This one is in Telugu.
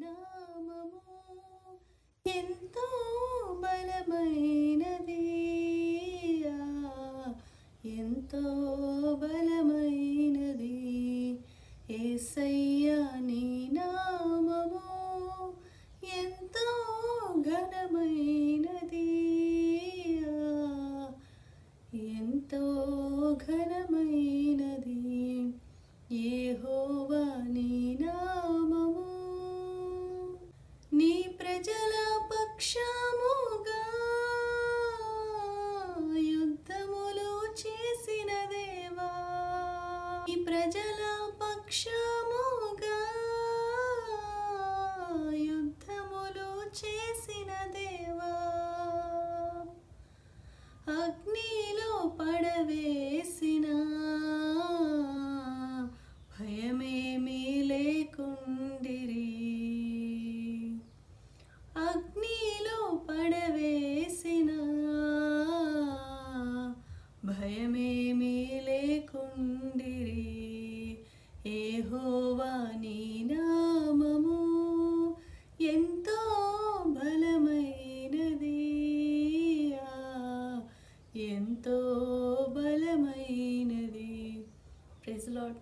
నామము ఎంతో బలమైనది. ఎంతో బలమైనది. ఏసయ్యా నీ నామము ప్రజల పక్షముగా యుద్ధములు చేసిన దేవా. ఈ ప్రజల పక్షముగా యుద్ధములు చేసిన దేవా. అగ్నిలో పడవే భయమేమీ లేకుండిరి. ఏహోవా నీ నామము ఎంతో బలమైనది. ఎంతో బలమైనది. ప్రెజలాడ్